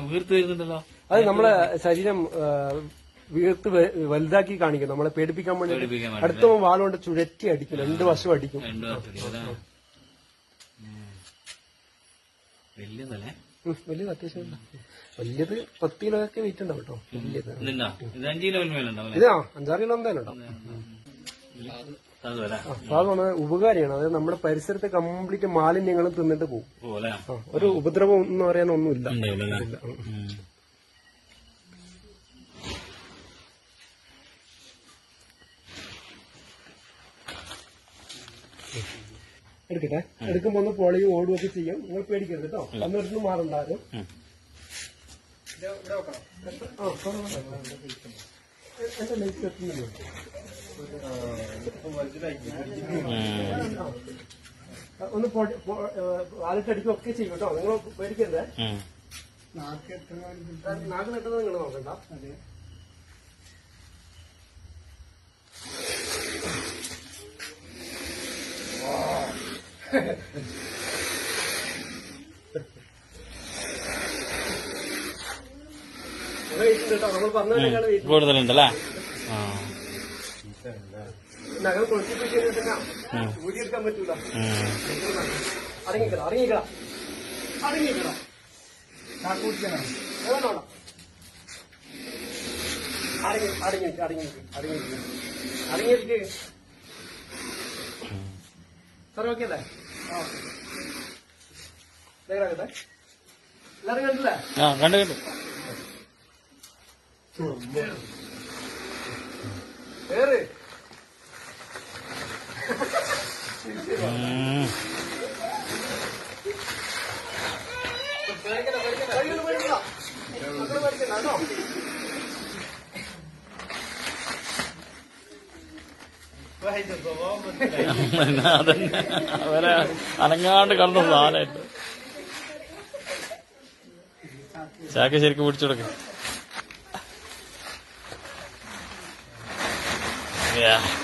വീർത്ത് വരുന്നുണ്ടല്ലോ. അത് നമ്മളെ ശരീരം വീർത്ത് വലുതാക്കി കാണിക്കും. നമ്മളെ പേടിപ്പിക്കാൻ വേണ്ടി അടുത്ത വാളുകൊണ്ട് ചുഴറ്റി അടിക്കും. രണ്ട് വശം അടിക്കും. വലിയതല്ലേ? വലിയത് അത്യാവശ്യം. വലിയത് പത്ത് കിലോ ഒക്കെ വെയിറ്റ് ഉണ്ടാവും കേട്ടോ വലിയത്. ഇത് അഞ്ചാറ് കിലോ എന്തായാലും ഉണ്ടാവും ആ, സാധാരണ ഉപകാരിയാണ്. അതായത് നമ്മുടെ പരിസരത്തെ കംപ്ലീറ്റ് മാലിന്യങ്ങളും തിന്നിട്ട് പോകും. ഒരു ഉപദ്രവം എന്ന് പറയാൻ ഒന്നുമില്ല. എടുക്കട്ടെ. എടുക്കുമ്പോ ഒന്ന് പൊളിയും ഓടും ഒക്കെ ചെയ്യും. നിങ്ങൾ പേടിക്കരുത് കേട്ടോ. അന്നിടത്ത് മാറുണ്ടാകും എന്റെ ലൈറ്റ് എത്തുന്നില്ല ഒന്ന് ഒക്കെ ചെയ്യും കേട്ടോ. നിങ്ങൾ പേടിക്കരുത്. നാക്ക് നെട്ടത് നിങ്ങൾ നോക്കണ്ട. വെയിറ്റ് കേട്ടോ നമ്മൾ പറഞ്ഞതിനേക്കാൾ വെയിറ്റ് കൂടുതലുണ്ടല്ലേ? ആ. നഗരം പൊളിച്ചിട്ട് ഊരിയെടുക്കാൻ പറ്റൂല. ഉം. അടങ്ങിക്കട അടങ്ങിക്കട. അടങ്ങിക്കട. വേണോ അടങ്ങി അടങ്ങി അടങ്ങി അടങ്ങി. അടങ്ങിയിരിക്ക് സാർ ഓക്കെ അല്ലേ? കേട്ടെ എല്ലാരും കണ്ടില്ലേ? ആ കണ്ടു കണ്ടു. അവരെ അനങ്ങാണ്ട് കണ്ടു സാധനമായിട്ട് ചാക്ക് ശരിക്കും പിടിച്ചു കൊടുക്ക. Yeah.